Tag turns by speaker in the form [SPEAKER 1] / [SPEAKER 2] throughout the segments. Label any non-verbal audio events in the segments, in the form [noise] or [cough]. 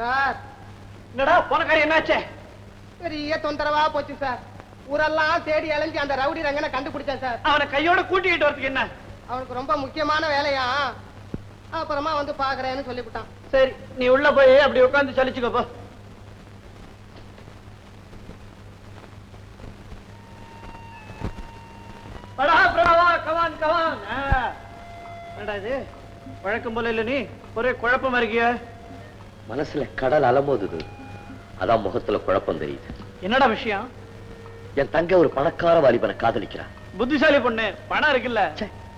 [SPEAKER 1] Sir.
[SPEAKER 2] என்னடா போன காரியம் என்னாச்சே?
[SPEAKER 1] பெரிய தொந்தரவா போச்சு சார். ஊரெல்லாம் தேடி அலைஞ்சு அந்த ரவுடி ரங்கனை கண்டுபிடிச்சேன் சார்.
[SPEAKER 2] அவனை கையோட கூட்டிக்கிட்டு வரதுக்கு என்ன?
[SPEAKER 1] அவனுக்கு ரொம்ப முக்கியமான வேலையா? அப்புறமா வந்து பாக்குறேன்னு சொல்லிவிட்டான்.
[SPEAKER 2] சரி நீ உள்ள போய் அப்படி உட்கார்ந்து சலிச்சுக்கோ போ. வழக்கம் போல இல்ல நீ. ஒரே குழப்பமா இருக்கிய.
[SPEAKER 3] மனசுல கடல் அலமோதுது அதான் முகத்துல குழப்பம் தெரியுது.
[SPEAKER 2] என்னடா விஷயம்?
[SPEAKER 3] என் தங்க ஒரு பணக்கார வாலிபனை காதலிக்கிறா.
[SPEAKER 2] புத்திசாலி பொண்ணு பணம் இருக்குல்ல?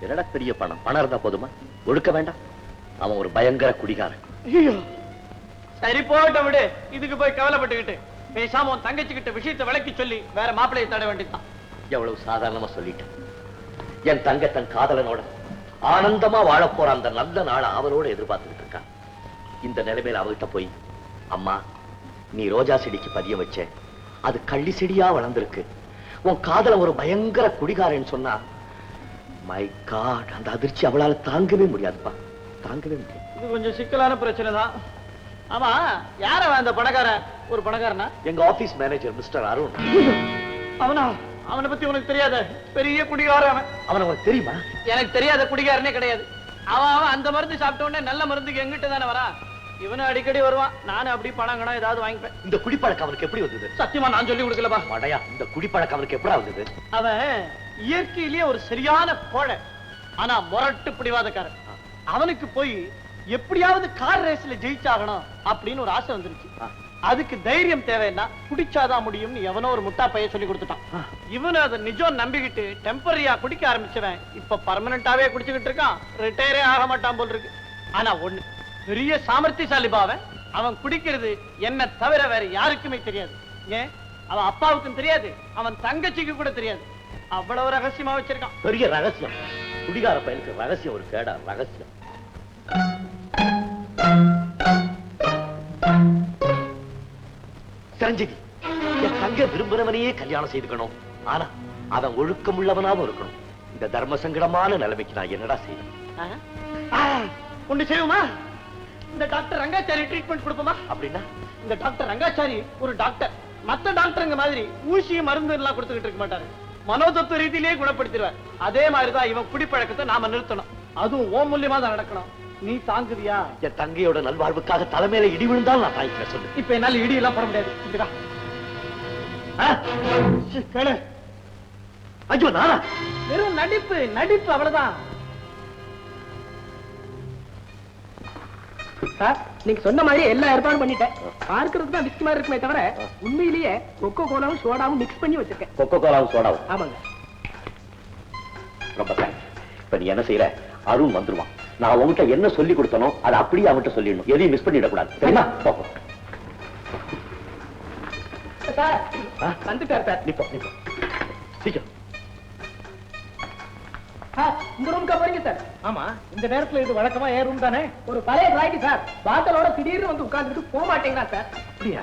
[SPEAKER 3] என்னடா பெரிய பணம்? பணம் இருந்தா போதுமா? ஒடுக்க வேண்டாம். அவன் ஒரு பயங்கர குடிகாரன்.
[SPEAKER 2] சரி போகட்டும் விடு. இதுக்கு போய் கவலைப்பட்டுக்கிட்டு. பேசாம உன் தங்கச்சி கிட்ட விஷயத்தை விளக்கி சொல்லி வேற மாப்பிள்ளையை தட வேண்டியதுதான்.
[SPEAKER 3] எவ்வளவு சாதாரணமா சொல்லிட்டேன். என் தங்க தன் காதலனோட ஆனந்தமா வாழப் போற அந்த நல்ல நாளை அவளோட எதிர்பார்த்துக்கிட்டு இருக்கா இந்த நிலைமையில அவகிட்ட போய் அம்மா நீ ரோஜா செடிக்கு பதியம் வச்ச அது கள்ளி செடியா வளர்ந்திருக்கு. உன் காதல ஒரு பயங்கர குடிகாரன்னு சொன்னா மை காட் அந்த அதிர்ச்சி அவளால தாங்கவே முடியாதுப்பா. தாங்கவே முடியாது.
[SPEAKER 2] இது கொஞ்சம் சிக்கலான பிரச்சனை தான். ஆமா யார அந்த பணக்காரன்? ஒரு பணக்காரனா?
[SPEAKER 3] எங்க ஆபீஸ் மேனேஜர் மிஸ்டர் அருண்.
[SPEAKER 2] அவனா? அவனை பத்தி உனக்கு தெரியாத? பெரிய குடிகாரன் அவன்.
[SPEAKER 3] அவன் உனக்கு தெரியுமா?
[SPEAKER 2] எனக்கு தெரியாத குடிகாரனே கிடையாது. அவன் அவன் அந்த மருந்து சாப்பிட்ட உடனே நல்ல மருந்துக்கு எங்கிட்ட தானே வரான்? இவனும் அடிக்கடி வருவான். நானும் அப்படி பணம் கணம் ஏதாவது வாங்கிப்பேன்.
[SPEAKER 3] இந்த குடிப்பழக்கம் அவனுக்கு எப்படி வந்தது?
[SPEAKER 2] சத்தியமா நான் சொல்லி கொடுக்கலப்பா.
[SPEAKER 3] மடையா இந்த குடிப்பழக்கம் அவனுக்கு எப்படா வந்தது?
[SPEAKER 2] அவன் இயற்கையிலேயே ஒரு சரியான கோழை. ஆனா முரட்டு பிடிவாதக்காரன். அவனுக்கு போய் எப்படியாவது கார் ரேஸ்ல ஜெயிச்சாகணும் அப்படின்னு ஒரு ஆசை வந்துருச்சு. அதுக்கு தைரியம் தேவைன்னா குடிச்சாதான் முடியும்னு எவனோ ஒரு முட்டா பைய சொல்லி கொடுத்துட்டான். இவனு அதை நிஜம் நம்பிக்கிட்டு டெம்பரரியா குடிக்க ஆரம்பிச்சவன் இப்ப பர்மனண்டாவே குடிச்சுக்கிட்டு இருக்கான். ரிட்டையரே ஆக மாட்டான் போல் இருக்கு. ஆனா ஒண்ணு பெரிய சாமர்த்தியசாலி பாவன் அவன் குடிக்கிறது என்ன தவிர வேற யாருக்குமே தெரியாது. ஏன் அவன் அப்பாவுக்கும் தெரியாது அவன் தங்கச்சிக்கு கூட தெரியாது. அவ்வளவு ரகசியமா வச்சிருக்கான்.
[SPEAKER 3] பெரிய ரகசியம். குடிகார பையனுக்கு ரகசியம் ஒரு கேடா ரகசியம். சிரஞ்சீவி என் தங்க விரும்புறவனையே கல்யாணம் செய்துக்கணும். ஆனா அவன் ஒழுக்கம் உள்ளவனாவும் இருக்கணும். இந்த தர்ம சங்கடமான நிலைமைக்கு நான் என்னடா செய்யணும்
[SPEAKER 2] ஒண்ணு செய்வோமா? இந்த டாக்டர் ரங்காச்சாரி ட்ரீட்மெண்ட் கொடுப்போமா?
[SPEAKER 3] அப்படின்னா?
[SPEAKER 2] இந்த டாக்டர் ரங்காச்சாரி ஒரு டாக்டர். மத்த டாக்டருங்க மாதிரி ஊசி மருந்து எல்லாம் கொடுத்துக்கிட்டு இருக்க மாட்டாரு. மனோதத்துவ ரீதியிலேயே குணப்படுத்திடுவார். அதே மாதிரிதான் இவன் குடிப்பழக்கத்தை நாம நிறுத்தணும். அதுவும் ஓ மூலியமா தான் நடக்கணும். நீ தாங்குவியா?
[SPEAKER 3] என் தங்கையோட நல்வாழ்வுக்காக தலைமையில இடி விழுந்தால் நான் தாய்க்கிறேன் சொல்லு.
[SPEAKER 2] இப்ப என்னால இடி எல்லாம் போட முடியாது. கேளு.
[SPEAKER 3] ஐயோ நானா?
[SPEAKER 2] வெறும் நடிப்பு நடிப்பு அவ்வளவுதான்.
[SPEAKER 1] சார் நீங்க சொன்ன மாதிரி எல்லா ஏற்பாடும் பண்ணிட்டேன். பார்க்கறதுக்கு தான் விஸ்கி மாதிரி இருக்குமே தவிர உண்மையிலேயே கொக்கோ கோலாவும் சோடாவும் மிக்ஸ் பண்ணி வச்சிருக்கேன்.
[SPEAKER 3] கொக்கோ கோலாவும் சோடாவும்
[SPEAKER 1] ஆமாங்க.
[SPEAKER 3] ரொம்ப தேங்க்ஸ் இப்ப நீ என்ன செய்யற அருண் வந்துருவான். நான் உன்கிட்ட என்ன சொல்லி கொடுத்தனோ அதை அப்படியே அவன்கிட்ட சொல்லிடணும். எதையும் மிஸ் பண்ணிடக்கூடாது. சரிமா
[SPEAKER 1] சார்
[SPEAKER 3] ஆ?
[SPEAKER 1] வந்துட்டார் சார்.
[SPEAKER 3] நிப்போ நிப்போ சீக்கிரம்.
[SPEAKER 1] இந்த ரூம்க்கு போறீங்க சார்
[SPEAKER 2] ஆமா இந்த நேரத்துல இது வழக்கமா ஏன் ரூம் தானே?
[SPEAKER 1] ஒரு பழைய பிளாய்க்கு சார் பாத்தலோட திடீர்னு வந்து உட்கார்ந்துட்டு போக மாட்டேங்கிறா சார்
[SPEAKER 2] அப்படியா?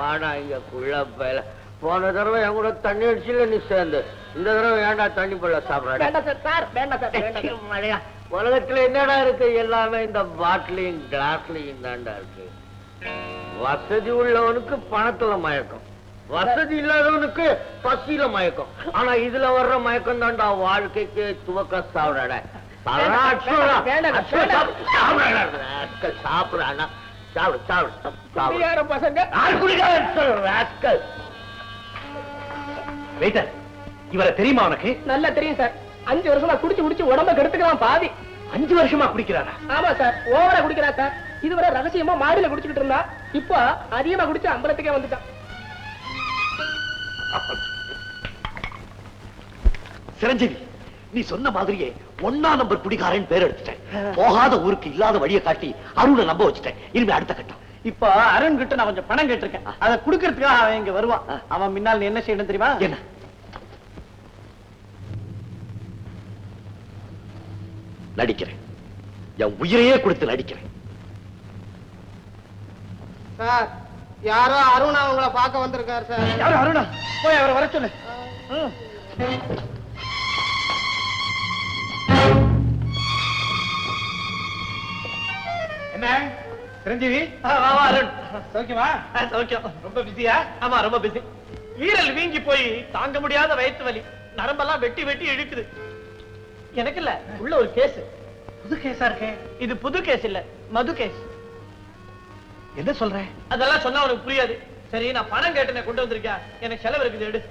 [SPEAKER 4] வாடா இங்க குள்ள பயல. போன தடவை என் கூட தண்ணி அடிச்சுல நீ சேர்ந்து. இந்த தடவை ஏன்டா தண்ணி பள்ள சாப்பிடாடா. மழையா. உலகத்துல என்னடா இருக்கு? எல்லாமே இந்த பாட்டிலையும் கிளாஸ்லயும் தான்டா இருக்கு. வசதி உள்ளவனுக்கு பணத்துல மயக்கம். வசதி இல்லாதவனுக்கு பசியில மயக்கம். ஆனா இதுல வர்ற மயக்கம் தான்டா வாழ்க்கைக்கு துவக்க சாப்பிடாட
[SPEAKER 1] வேண்டாம், வேண்டாம்.
[SPEAKER 4] சாப்பிடு சாப்பிடு
[SPEAKER 1] குடியார பசங்க.
[SPEAKER 3] வெயிட்டர் இவரை தெரியுமா உனக்கு?
[SPEAKER 1] நல்லா தெரியும் சார். அஞ்சு வருஷமா குடிச்சு குடிச்சு உடம்ப கெடுத்துக்கலாம் பாதி
[SPEAKER 3] அஞ்சு வருஷமா குடிக்கிறாரா
[SPEAKER 1] ஆமா சார். ஓவரா குடிக்கிறா சார். இதுவரை ரகசியமா மாடியில குடிச்சுக்கிட்டு இருந்தா இப்போ அதிகமா குடிச்சு அம்பலத்துக்கே வந்துட்டான்.
[SPEAKER 3] சிரஞ்சீவி நீ சொன்ன மாதிரியே ஒன்னா நம்பர் குடிகாரன் பேர் எடுத்துட்டேன். போகாத ஊருக்கு இல்லாத வழியை காட்டி அருணை நம்ப வச்சுட்டேன். இனிமே அடுத்த கட்டம்.
[SPEAKER 2] இப்ப அருண் கிட்ட நான் கொஞ்சம் பணம் கேட்டிருக்கேன். அதை குடுக்கறதுக்காக அவன் இங்க வருவான் அவன் முன்னால் நீ என்ன செய்யணும் தெரியுமா?
[SPEAKER 3] என்ன? நடிக்கிறேன். என் உயிரையே கொடுத்து நடிக்கிறேன்.
[SPEAKER 1] சார் யாரோ அருண் அவங்கள பார்க்க வந்திருக்காரு சார்.
[SPEAKER 2] யாரு அருணா? போய் அவரை வர சொல்லு.
[SPEAKER 5] சிரஞ்சீவி
[SPEAKER 2] ஆ, வா, வா, அருண்.
[SPEAKER 5] சௌக்கியமா?
[SPEAKER 2] சௌக்கியம்.
[SPEAKER 5] ரொம்ப பிஸியா
[SPEAKER 2] ஆமா ரொம்ப பிஸி ஈரல் வீங்கி போய் தாங்க முடியாத வயிற்று வலி. நரம்பெல்லாம் வெட்டி வெட்டி இழுக்குது. எனக்கு இல்ல உள்ள ஒரு கேஸ்
[SPEAKER 5] புது கேஸா இருக்கே.
[SPEAKER 2] இது புது கேஸ் இல்ல மது கேஸ்
[SPEAKER 5] என்ன சொல்றேன்
[SPEAKER 2] அதெல்லாம் சொன்னா உனக்கு புரியாது. சரி நான் பணம் கேட்டேனே கொண்டு வந்திருக்கேன். எனக்கு செலவு இருக்குது எடு.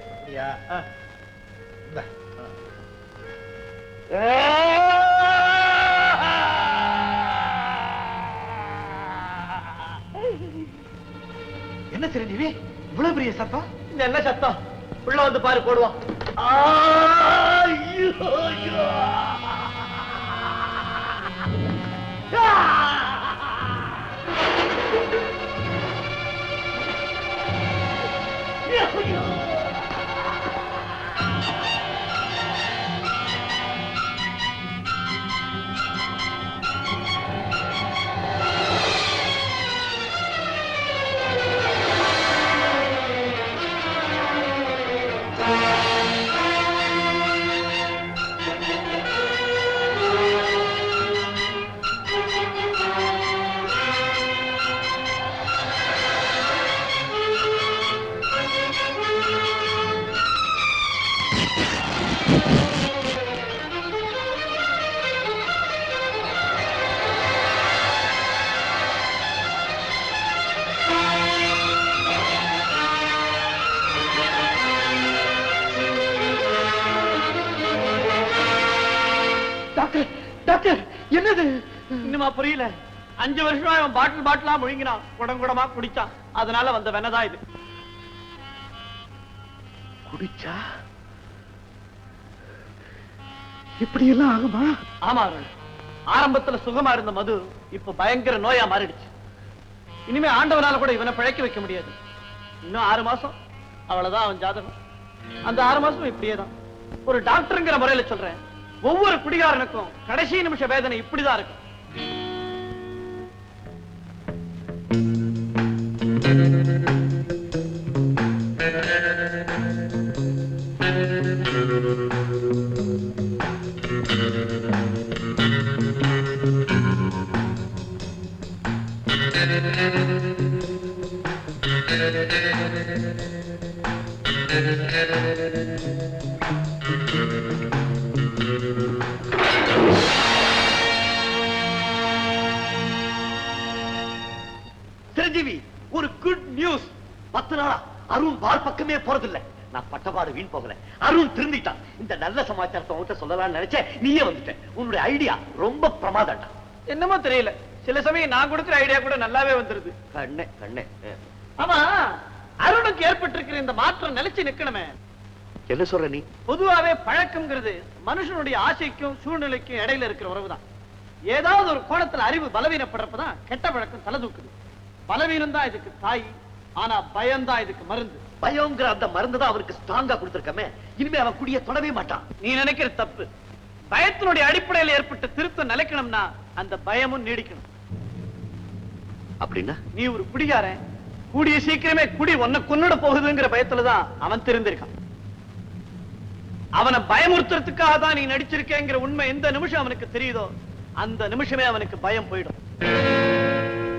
[SPEAKER 5] என்ன சிரஞ்சீவி? இவ்வளவு பெரிய சத்தம்?
[SPEAKER 2] இது என்ன சத்தம்? உள்ள வந்து பாரு போடுவான்
[SPEAKER 5] டாக்டர் டாக்டர் என்னது?
[SPEAKER 2] இன்னுமா புரியல. அஞ்சு வருஷமா அவன் பாட்டில் பாட்டிலா முழுங்கினான். குடம் குடமா குடிச்சான். அதனால வந்த வெனதான் இது.
[SPEAKER 5] குடிச்சா? இப்படி எல்லாம் ஆகுமா?
[SPEAKER 2] ஆமா அருள் ஆரம்பத்துல சுகமா இருந்த மது இப்ப பயங்கர நோயா மாறிடுச்சு. இனிமே ஆண்டவனால கூட இவனை பிழைக்க வைக்க முடியாது. இன்னும் ஆறு மாசம். அவ்வளவுதான் அவன் ஜாதகம். அந்த ஆறு மாசம் இப்படியேதான். ஒரு டாக்டருங்கிற முறையில சொல்றேன். ஒவ்வொரு குடிகாரனுக்கும் கடைசி நிமிஷ வேதனை இப்படிதான் இருக்கும்.
[SPEAKER 3] சிரஞ்சீவி ஒரு குட் நியூஸ் பத்து நாளா அருண் பார் பக்கமே போறதில்ல. நான் பட்டபாடு வீண் போகல. அருண் திருந்திட்டான். இந்த நல்ல சமாச்சாரத்தை உன்கிட்ட சொல்லலாம்னு நினைச்சேன். நீயே வந்துட்டேன் உன்னுடைய ஐடியா ரொம்ப பிரமாதம்டா.
[SPEAKER 2] என்னமோ தெரியல. சில சமயம் நான் கொடுக்கிற ஐடியா கூட நல்லாவே வந்துருது.
[SPEAKER 3] கண்ணே கண்ணே.
[SPEAKER 2] ஆமா அருணுக்கு ஏற்பட்டிருக்கிற இந்த மாற்றம் நிலைச்சு நிக்கணுமே.
[SPEAKER 3] என்ன சொல்ற நீ?
[SPEAKER 2] பொதுவாவே பழக்கம்ங்கிறது மனுஷனுடைய ஆசைக்கும் சூழ்நிலைக்கும் இடையில இருக்கிற உறவுதான். ஏதாவது ஒரு கோணத்துல அறிவு பலவீனப்படுறப்பதான் கெட்ட பழக்கம் தலை தூக்குது. பலவீனம் தான் இதுக்கு தாய் ஆனா பயம்தான் இதுக்கு மருந்து.
[SPEAKER 3] பயங்கிற அந்த மருந்து தான் அவருக்கு ஸ்ட்ராங்கா கொடுத்திருக்கமே. இனிமே அவன் குடிய தொடவே மாட்டான்.
[SPEAKER 2] நீ நினைக்கிற தப்பு. பயத்தினுடைய அடிப்படையில் ஏற்பட்ட திருத்தம் நிலைக்கணும்னா அந்த பயமும் நீடிக்கணும்.
[SPEAKER 3] அப்படின்னா?
[SPEAKER 2] நீ ஒரு குடிகாரன் கூடிய சீக்கிரமே குடி ஒன்ன கொன்னுட போகுதுங்கிற பயத்துலதான் அவன் தெரிந்திருக்கான். அவனை பயமுறுத்துறதுக்காக தான் நீ நடிச்சிருக்கேங்கிற உண்மை எந்த நிமிஷம் அவனுக்கு தெரியுதோ அந்த நிமிஷமே அவனுக்கு பயம் போயிடும்.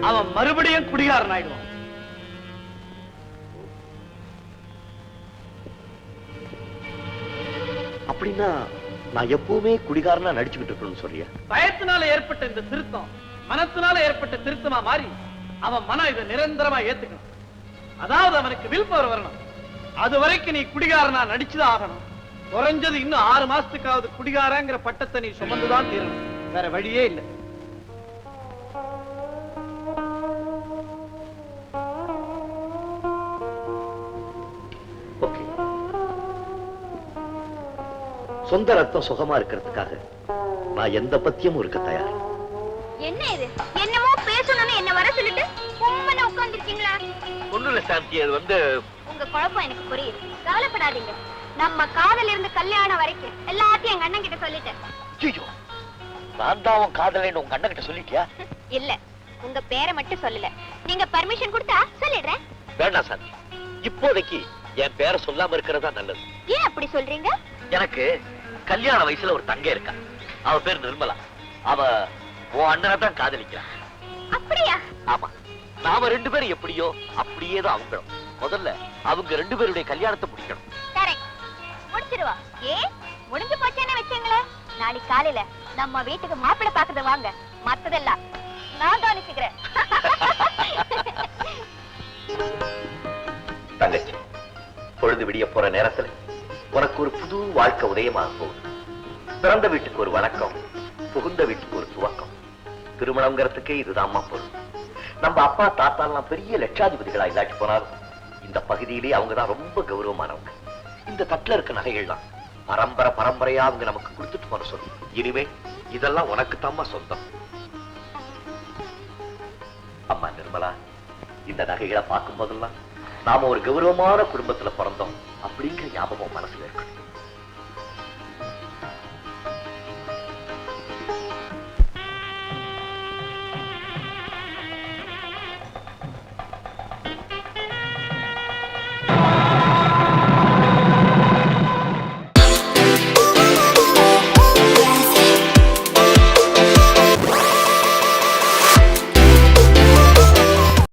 [SPEAKER 2] அவன் மறுபடியும் குடிகாரன் ஆயிடுவான்
[SPEAKER 3] அப்படின்னா நான் எப்பவுமே குடிகாரனா நடிச்சுக்கிட்டு இருக்கணும்னு சொல்றியா?
[SPEAKER 2] பயத்தினால ஏற்பட்ட இந்த திருத்தம் மனத்தினால ஏற்பட்ட திருத்தமா மாறி அவன் மனம் இதை நிரந்தரமா ஏத்துக்கணும். அதாவது அவனுக்கு வில் வரணும். அது வரைக்கும் நீ குடிகாரனா நடிச்சுதான் ஆகணும். குறைஞ்சது இன்னும் ஆறு மாசத்துக்காவது குடிகாரங்கிற பட்டத்தை நீ சுமந்துதான் தீரணும். வேற வழியே இல்லை.
[SPEAKER 3] சொந்த ரத்தம் சுகமா இருக்கிறதுக்காக நான் எந்த பத்தியமும் இருக்க தயார்.
[SPEAKER 6] என்ன இது? என்னமோ பேசணும்னு என்ன வர சொல்லிட்டு உம்மன உட்கார்ந்துருக்கீங்களா?
[SPEAKER 3] ஒண்ணும் இல்ல சாந்தி அது வந்து
[SPEAKER 6] உங்க குழப்பம் எனக்கு புரியுது. கவலைப்படாதீங்க. நம்ம காதல் இருந்து கல்யாணம் வரைக்கும் எல்லாத்தையும் எங்க அண்ணன் கிட்ட சொல்லிட்டேன்.
[SPEAKER 3] ஐயோ நான் தான் உன் காதலைன்னு உங்க அண்ணன் கிட்ட சொல்லிட்டியா? [laughs]
[SPEAKER 6] இல்ல உங்க பேரை மட்டும் சொல்லல. நீங்க பர்மிஷன் கொடுத்தா சொல்லிடுறேன்.
[SPEAKER 3] வேண்டாம் சாந்தி இப்போதைக்கு என் பேரை சொல்லாம இருக்கிறதா நல்லது.
[SPEAKER 6] ஏன் அப்படி சொல்றீங்க?
[SPEAKER 3] எனக்கு கல்யாண வயசுல ஒரு தங்கை இருக்கா? அவ பேர் நிர்மலா. அவ உன் அண்ணனை தான் காதலிக்கிறான்
[SPEAKER 6] அப்படியா?
[SPEAKER 3] ஆமா. நாம ரெண்டு பேரும் எப்படியோ அப்படியே தான் அவங்களும். முதல்ல அவங்க ரெண்டு பேருடைய கல்யாணத்தை முடிக்கணும்.
[SPEAKER 6] முடிச்சிருவா. ஏ முடிஞ்சு போச்சேன்னு வச்சுங்களேன் நாளைக்கு காலையில நம்ம வீட்டுக்கு மாப்பிள்ளை பாக்குறது வாங்க. மத்ததெல்லாம் நான் கவனிச்சுக்கிறேன். [laughs]
[SPEAKER 3] பொழுது விடிய போற நேரத்துல உனக்கு ஒரு புது வாழ்க்கை உதயமாக போகுது பிறந்த வீட்டுக்கு ஒரு வணக்கம் புகுந்த வீட்டுக்கு ஒரு துவக்கம். திருமணம்ங்கிறதுக்கே இதுதான்மா பொருள். நம்ம அப்பா தாத்தாலாம் பெரிய லட்சாதிபதிகளா இல்லாட்டி போனாலும் இந்த பகுதியிலே அவங்க தான் ரொம்ப கௌரவமானவங்க. இந்த தட்டுல இருக்க நகைகள்லாம் பரம்பரை பரம்பரையா அவங்க நமக்கு கொடுத்துட்டு போன சொல்லு இனிமே இதெல்லாம் உனக்கு சொந்தம். அம்மா நிர்மலா இந்த நகைகளை பார்க்கும் போதெல்லாம் நாம ஒரு கௌரவமான குடும்பத்துல பிறந்தோம் அப்படிங்கிற ஞாபகம் மனசுல இருக்கணும்